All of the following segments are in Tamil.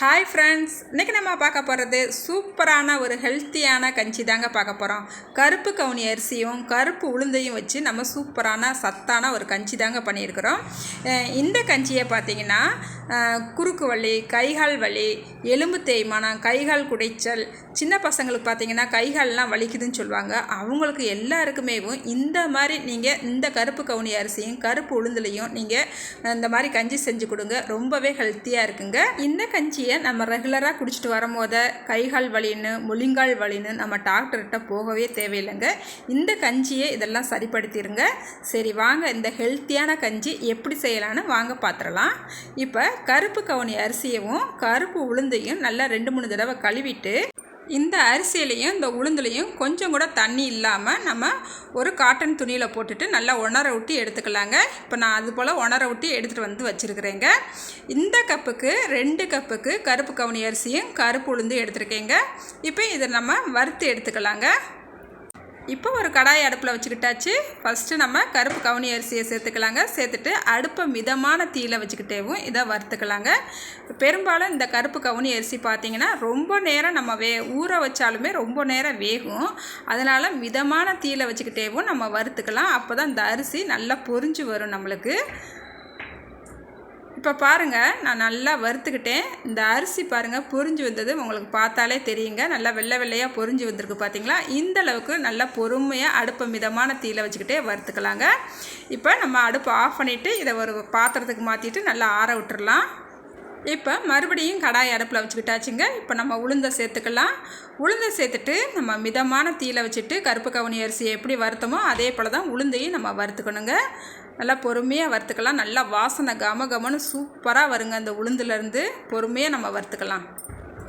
ஹாய் ஃப்ரெண்ட்ஸ் இன்றைக்கி நம்ம பார்க்க போகிறது சூப்பரான ஒரு ஹெல்த்தியான கஞ்சி தாங்க பார்க்க போகிறோம் கருப்பு கவுனி அரிசியும் கருப்பு உளுந்தையும் வச்சு நம்ம சூப்பரான சத்தான ஒரு கஞ்சி தாங்க பண்ணியிருக்கிறோம். இந்த கஞ்சியை பார்த்தீங்கன்னா குறுக்கு வலி கைகால் வலி எலும்பு தேய்மானம் கைகால் குடைச்சல் சின்ன பசங்களுக்கு பார்த்தீங்கன்னா கைகால்லாம் வலிக்குதுன்னு சொல்லுவாங்க. அவங்களுக்கு எல்லாருக்குமே இந்த மாதிரி நீங்கள் இந்த கருப்பு கவுனி அரிசியும் கருப்பு உளுந்துலையும் நீங்கள் இந்த மாதிரி கஞ்சி செஞ்சு கொடுங்க. ரொம்பவே ஹெல்த்தியாக இருக்குங்க. இந்த கஞ்சியை நம்ம ரெகுலராக குடிச்சிட்டு வரும்போது கைகால் வலின்னு முழிங்கால் வலின்னு நம்ம டாக்டர்கிட்ட போகவே தேவையில்லைங்க. இந்த கஞ்சியை இதெல்லாம் சரிப்படுத்திடுங்க சரி வாங்க. இந்த ஹெல்த்தியான கஞ்சி எப்படி செய்யலான்னு வாங்க பார்த்துடலாம் இப்போ கருப்பு கவுனி அரிசியவும் கருப்பு உளுந்தையும் நல்லா ரெண்டு மூணு தடவை கழுவிட்டு இந்த அரிசியிலையும் இந்த உளுந்துலையும் கொஞ்சம் கூட தண்ணி இல்லாமல் நம்ம ஒரு காட்டன் துணியில் போட்டுட்டு நல்லா உணர விட்டு எடுத்துக்கலாங்க. இப்போ நான் அது போல் உணர விட்டு எடுத்துகிட்டு வந்து வச்சுருக்கிறேங்க. இந்த கப்புக்கு ரெண்டு கப்புக்கு கருப்பு கவுனி அரிசியும் கருப்பு உளுந்து எடுத்துருக்கேங்க. இப்போ இதை நம்ம வறுத்து எடுத்துக்கலாங்க. இப்போ ஒரு கடாய் அடுப்பில் வச்சுக்கிட்டாச்சு. ஃபஸ்ட்டு நம்ம கருப்பு கவுனி அரிசியை சேர்த்துக்கலாங்க. சேர்த்துட்டு அடுப்பை மிதமான தீயில் வச்சுக்கிட்டேவும் இதை வறுத்துக்கலாங்க. பெரும்பாலும் இந்த கருப்பு கவுனி அரிசி பார்த்திங்கன்னா ரொம்ப நேரம் நம்ம வே ஊற வச்சாலுமே ரொம்ப நேரம் வேகும். அதனால் மிதமான தீயில் வச்சுக்கிட்டேவும் நம்ம வறுத்துக்கலாம். அப்போ தான் இந்த அரிசி நல்லா பொரிஞ்சு வரும் நம்மளுக்கு. இப்போ பாருங்கள் நான் நல்லா வறுத்துக்கிட்டேன். இந்த அரிசி பாருங்கள் பொறிஞ்சு வந்தது உங்களுக்கு பார்த்தாலே தெரியுங்க. நல்லா வெள்ளை வெள்ளையாக பொறிஞ்சு வந்திருக்கு பார்த்தீங்களா இந்த அளவுக்கு நல்லா பொறுமையாக அடுப்பை மிதமான தீயில் வச்சுக்கிட்டே வறுத்துக்கலாங்க. இப்போ நம்ம அடுப்பை ஆஃப் பண்ணிவிட்டு இதை ஒரு பாத்திரத்துக்கு மாற்றிட்டு நல்லா ஆற விட்டுறலாம். இப்போ மறுபடியும் கடாய் அடுப்பில் வச்சுக்கிட்டாச்சுங்க. இப்போ நம்ம உளுந்தை சேர்த்துக்கலாம். உளுந்தை சேர்த்துட்டு நம்ம மிதமான தீயில் வச்சுட்டு கருப்பு கவுனி அரிசியை எப்படி வறுத்தோமோ அதே போல் தான் உளுந்தையும் நம்ம வறுத்துக்கணுங்க. நல்லா பொறுமையாக வறுத்துக்கலாம். நல்லா வாசனை கம கமன்னு சூப்பராக வருங்க அந்த உளுந்துலேருந்து. பொறுமையாக நம்ம வறுத்துக்கலாம்.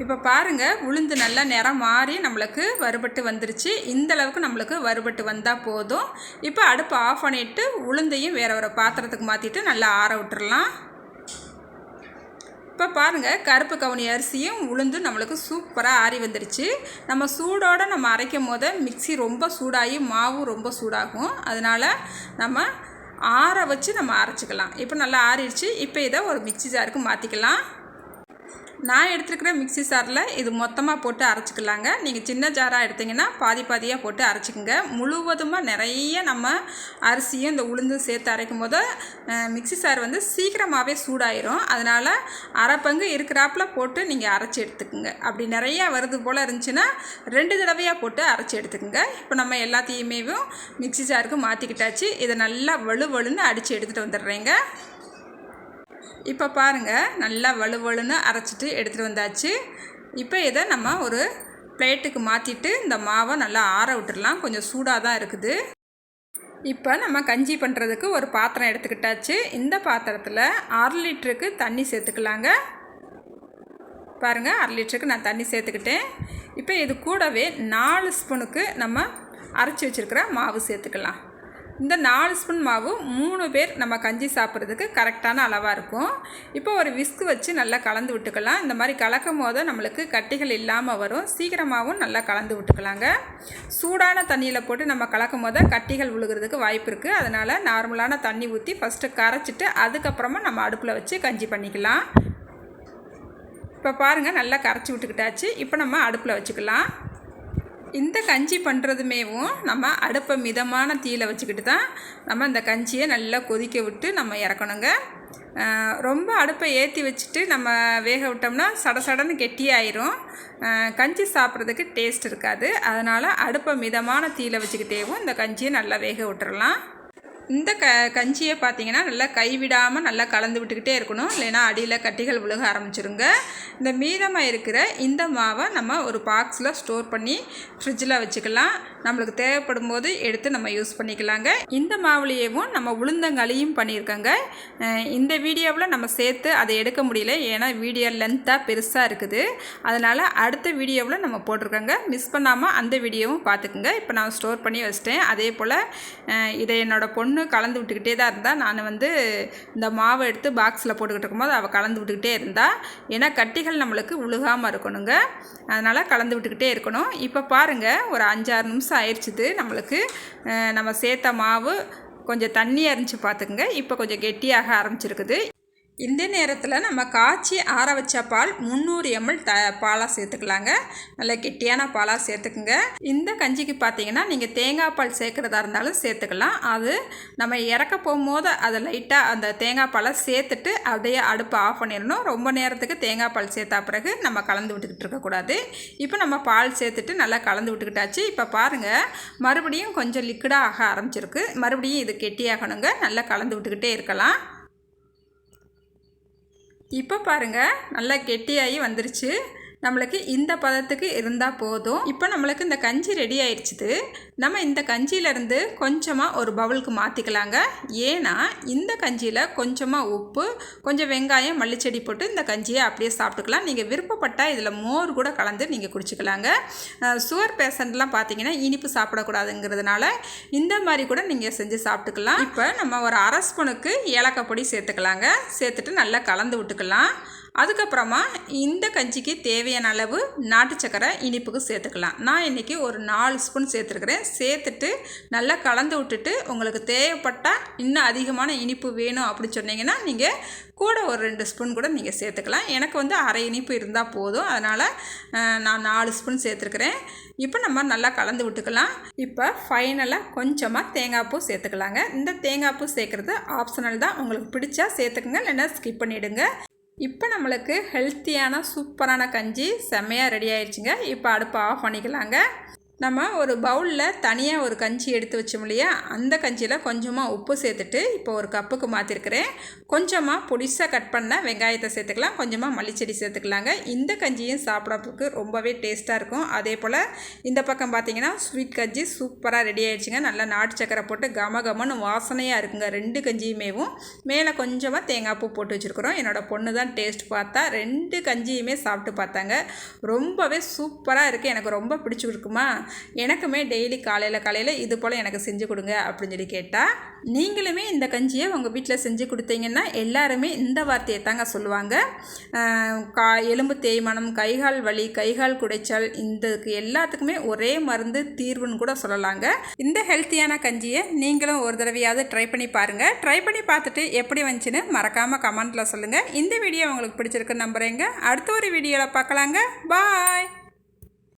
இப்போ பாருங்கள் உளுந்து நல்லா நிறம் மாறி நம்மளுக்கு வறுபட்டு வந்துருச்சு. இந்த அளவுக்கு நம்மளுக்கு வறுபட்டு வந்தால் போதும். இப்போ அடுப்பை ஆஃப் பண்ணிவிட்டு உளுந்தையும் வேறு ஒரு பாத்திரத்துக்கு மாற்றிட்டு நல்லா ஆற விட்டுறலாம். இப்போ பாருங்கள் கருப்பு கவுனி அரிசியும் உளுந்து நம்மளுக்கு சூப்பராக ஆறி வந்துருச்சு. நம்ம சூடோடு நம்ம அரைக்கும் போது மிக்சி ரொம்ப சூடாகி மாவும் ரொம்ப சூடாகும். அதனால் நம்ம ஆற வச்சு நம்ம அரைச்சிக்கலாம். இப்போ நல்லா ஆறிடுச்சு. இப்போ இதை ஒரு மிக்சி ஜாருக்கு மாற்றிக்கலாம் நான் எடுத்துருக்கிற மிக்சி சாரில் இது மொத்தமாக போட்டு அரைச்சிக்கலாங்க. நீங்கள் சின்ன ஜாராக எடுத்திங்கன்னா பாதி பாதியாக போட்டு அரைச்சிக்கோங்க. முழுவதுமாக நிறைய நம்ம அரிசியும் இந்த உளுந்தும் சேர்த்து அரைக்கும் போது மிக்சி சார் வந்து சீக்கிரமாகவே சூடாயிரும். அதனால் அரை பங்கு இருக்கிறாப்புல போட்டு நீங்கள் அரைச்சி எடுத்துக்கோங்க. அப்படி நிறையா வருது போல் இருந்துச்சுன்னா ரெண்டு தடவையாக போட்டு அரைச்சி எடுத்துக்கோங்க. இப்போ நம்ம எல்லாத்தையுமே மிக்சி சாருக்கு மாற்றிக்கிட்டாச்சு இதை நல்லா வலு வலுன்னு அடித்து எடுத்துகிட்டு வந்துடுறேங்க. இப்போ பாருங்கள் நல்லா வலுவலுன்னு அரைச்சிட்டு எடுத்துகிட்டு வந்தாச்சு. இப்போ இதை நம்ம ஒரு பிளேட்டுக்கு மாற்றிட்டு இந்த மாவை நல்லா ஆற விட்டுடலாம் கொஞ்சம் சூடாக தான் இருக்குது. இப்போ நம்ம கஞ்சி பண்ணுறதுக்கு ஒரு பாத்திரம் எடுத்துக்கிட்டாச்சு. இந்த பாத்திரத்தில் அரை லிட்டருக்கு தண்ணி சேர்த்துக்கலாங்க. பாருங்கள் அரை லிட்டருக்கு நான் தண்ணி சேர்த்துக்கிட்டேன். இப்போ இது கூடவே நாலு ஸ்பூனுக்கு நம்ம அரைச்சி வச்சுருக்கிற மாவு சேர்த்துக்கலாம். இந்த நாலு ஸ்பூன் மாவு மூணு பேர் நம்ம கஞ்சி சாப்பிட்றதுக்கு கரெக்டான அளவாக இருக்கும். இப்போ ஒரு விஸ்கு வச்சு நல்லா கலந்து விட்டுக்கலாம். இந்த மாதிரி கலக்கும் போது நம்மளுக்கு கட்டிகள் இல்லாமல் வரும். சீக்கிரமாகவும் நல்லா கலந்து விட்டுக்கலாங்க. சூடான தண்ணியில் போட்டு நம்ம கலக்கும் போது கட்டிகள் விழுகிறதுக்கு வாய்ப்பு இருக்குது அதனால் நார்மலான தண்ணி ஊற்றி ஃபஸ்ட்டு கரைச்சிட்டு அதுக்கப்புறமா நம்ம அடுப்பில் வச்சு கஞ்சி பண்ணிக்கலாம். இப்போ பாருங்கள் நல்லா கரைச்சி விட்டுக்கிட்டாச்சு. இப்போ நம்ம அடுப்பில் வச்சுக்கலாம். இந்த கஞ்சி பண்ணுறதுமேவும் நம்ம அடுப்பை மிதமான தீயில் வச்சுக்கிட்டு தான் நம்ம இந்த கஞ்சியை நல்லா கொதிக்க விட்டு நம்ம இறக்கணுங்க. ரொம்ப அடுப்பை ஏற்றி வச்சுட்டு நம்ம வேக விட்டோம்னா சட சடன்னு கெட்டியாயிரும் கஞ்சி சாப்பிட்றதுக்கு டேஸ்ட் இருக்காது. அதனால் அடுப்பை மிதமான தீயில் வச்சுக்கிட்டேவும் இந்த கஞ்சியை நல்லா வேக விட்டுறலாம். இந்த க கஞ்சியை பார்த்தீங்கன்னா நல்லா கைவிடாமல் நல்லா கலந்து விட்டுக்கிட்டே இருக்கணும். இல்லைன்னா அடியில் கட்டிகள் விழுக ஆரம்பிச்சிருங்க. இந்த மீதமாக இருக்கிற இந்த மாவை நம்ம ஒரு பாக்ஸில் ஸ்டோர் பண்ணி ஃப்ரிட்ஜில் வச்சுக்கலாம். நம்மளுக்கு தேவைப்படும் போது எடுத்து நம்ம யூஸ் பண்ணிக்கலாங்க. இந்த மாவுலேயேவும் நம்ம உளுந்தங்களியும் பண்ணியிருக்கோங்க. இந்த வீடியோவில் நம்ம சேர்த்து அதை எடுக்க முடியல. ஏன்னா வீடியோ லென்த்தாக பெருசாக இருக்குது. அதனால் அடுத்த வீடியோவில் நம்ம போட்டிருக்கோங்க. மிஸ் பண்ணாமல் அந்த வீடியோவும் பார்த்துக்குங்க. இப்போ நான் ஸ்டோர் பண்ணி வச்சிட்டேன். அதே போல் இதை என்னோடய பொண்ணு பொண்ணு கலந்து விட்டுக்கிட்டே தான் இருந்தால் நான் வந்து இந்த மாவை எடுத்து பாக்ஸில் போட்டுக்கிட்டு இருக்கும்போது அவள் கலந்து விட்டுக்கிட்டே இருந்தா. ஏன்னா கட்டிகள் நம்மளுக்கு உழுகாமல் இருக்கணுங்க. அதனால் கலந்து விட்டுக்கிட்டே இருக்கணும். இப்போ பாருங்கள் ஒரு அஞ்சாறு நிமிஷம் ஆயிடுச்சுது நம்மளுக்கு. நம்ம சேர்த்த மாவு கொஞ்சம் தண்ணியாக இருந்துச்சு பார்த்துக்குங்க. இப்போ கொஞ்சம் கெட்டியாக ஆரம்பிச்சிருக்குது. இந்த நேரத்தில் நம்ம காய்ச்சி ஆற வச்ச பால் முந்நூறு எம்எல் த பாலாக சேர்த்துக்கலாங்க. நல்ல கெட்டியான பாலாக சேர்த்துக்குங்க. இந்த கஞ்சிக்கு பார்த்தீங்கன்னா நீங்கள் தேங்காய் பால் சேர்க்குறதா இருந்தாலும் சேர்த்துக்கலாம். அது நம்ம இறக்க போகும்போது அதை லைட்டாக அந்த தேங்காய் பாலை சேர்த்துட்டு அப்படியே அடுப்பை ஆஃப் பண்ணிடணும். ரொம்ப நேரத்துக்கு தேங்காய் பால் சேர்த்தா பிறகு நம்ம கலந்து விட்டுக்கிட்டு இருக்கக்கூடாது இப்போ நம்ம பால் சேர்த்துட்டு நல்லா கலந்து விட்டுக்கிட்டாச்சு. இப்போ பாருங்கள் மறுபடியும் கொஞ்சம் லிக்விடாக ஆக ஆரம்பிச்சிருக்கு. மறுபடியும் இது கெட்டியாகணுங்க. நல்லா கலந்து விட்டுக்கிட்டே இருக்கலாம். இப்போ பாருங்கள் நல்லா கெட்டியாகி வந்துருச்சு. நம்மளுக்கு இந்த பதத்துக்கு இருந்தால் போதும். இப்போ நம்மளுக்கு இந்த கஞ்சி ரெடி ஆயிடுச்சுது நம்ம இந்த கஞ்சியிலேருந்து கொஞ்சமாக ஒரு பவுலுக்கு மாற்றிக்கலாங்க ஏன்னா இந்த கஞ்சியில் கொஞ்சமாக உப்பு கொஞ்சம் வெங்காயம் மல்லிச்செடி போட்டு இந்த கஞ்சியை அப்படியே சாப்பிட்டுக்கலாம். நீங்கள் விருப்பப்பட்டால் இதில் மோர் கூட கலந்து நீங்கள் குடிச்சிக்கலாங்க. சுகர் பேஷண்ட்லாம் பார்த்தீங்கன்னா இனிப்பு சாப்பிடக்கூடாதுங்கிறதுனால இந்த மாதிரி கூட நீங்கள் செஞ்சு சாப்பிட்டுக்கலாம். இப்போ நம்ம ஒரு அரை ஸ்பூனுக்கு ஏலக்காய் பொடி சேர்த்துக்கலாங்க. சேர்த்துட்டு நல்லா கலந்து விட்டுக்கலாம். அதுக்கப்புறமா இந்த கஞ்சிக்கு தேவையான அளவு நாட்டு சக்கரை இனிப்புக்கு சேர்த்துக்கலாம். நான் இன்றைக்கி ஒரு நாலு ஸ்பூன் சேர்த்துருக்குறேன். சேர்த்துட்டு நல்லா கலந்து விட்டுட்டு உங்களுக்கு தேவைப்பட்டால் இன்னும் அதிகமான இனிப்பு வேணும் அப்படின்னு சொன்னீங்கன்னா நீங்கள் கூட ஒரு ரெண்டு ஸ்பூன் கூட நீங்கள் சேர்த்துக்கலாம். எனக்கு வந்து அரை இனிப்பு இருந்தால் போதும். அதனால் நான் நாலு ஸ்பூன் சேர்த்துருக்குறேன். இப்போ நம்ம நல்லா கலந்து விட்டுக்கலாம். இப்போ ஃபைனலாக கொஞ்சமாக தேங்காய் பூ சேர்த்துக்கலாங்க. இந்த தேங்காய் பூ சேர்க்குறது ஆப்ஷனல் தான். உங்களுக்கு பிடிச்சா சேர்த்துக்குங்க. இல்லைன்னா ஸ்கிப் பண்ணிவிடுங்க இப்போ நம்மளுக்கு ஹெல்த்தியான சூப்பரான கஞ்சி செம்மையாக ரெடி ஆயிடுச்சுங்க இப்போ அடுப்பை ஆஃப் பண்ணிக்கலாங்க. நம்ம ஒரு பவுலில் தனியாக ஒரு கஞ்சி எடுத்து வச்சோம் இல்லையா? அந்த கஞ்சியில் கொஞ்சமாக உப்பு சேர்த்துட்டு இப்போ ஒரு கப்புக்கு மாற்றிருக்கிறேன் கொஞ்சமாக பொடிசாக கட் பண்ண வெங்காயத்தை சேர்த்துக்கலாம். கொஞ்சமாக மல்லிச்செடி சேர்த்துக்கலாங்க. இந்த கஞ்சியும் சாப்பிட்றதுக்கு ரொம்பவே டேஸ்ட்டாக இருக்கும். அதே போல் இந்த பக்கம் பார்த்தீங்கன்னா ஸ்வீட் கஞ்சி சூப்பராக ரெடி ஆகிடுச்சுங்க நல்லா நாட்டு சக்கரை போட்டு கம கமன்னு வாசனையாக இருக்குங்க. ரெண்டு கஞ்சியுமேவும். மேலே கொஞ்சமாக தேங்காய் பூ போட்டு வச்சுருக்குறோம். என்னோடய பொண்ணு தான் டேஸ்ட் பார்த்தா ரெண்டு கஞ்சியுமே சாப்பிட்டு பார்த்தாங்க. ரொம்பவே சூப்பராக இருக்குது எனக்கு ரொம்ப பிடிச்சிருக்குமா? எனக்குமே டெய்லி காலையில் காலையில் இது போல் எனக்கு செஞ்சு கொடுங்க அப்படின்னு சொல்லி கேட்டால் நீங்களுமே இந்த கஞ்சியை உங்கள் வீட்டில் செஞ்சு கொடுத்தீங்கன்னா எல்லாருமே இந்த வார்த்தையை தாங்க சொல்லுவாங்க. கா எலும்பு தேய்மானம் கைகால் வலி கைகால் குடைச்சல் இந்தக்கு எல்லாத்துக்குமே ஒரே மருந்து தீர்வுன்னு கூட சொல்லலாங்க. இந்த ஹெல்த்தியான கஞ்சியை நீங்களும் ஒரு தடவையாவது ட்ரை பண்ணி பாருங்கள் ட்ரை பண்ணி பார்த்துட்டு எப்படி வந்துச்சுன்னு மறக்காமல் கமெண்ட்டில் சொல்லுங்கள் இந்த வீடியோ உங்களுக்கு பிடிச்சிருக்கு நம்புகிறேங்க அடுத்த ஒரு வீடியோவில் பார்க்கலாங்க. பாய்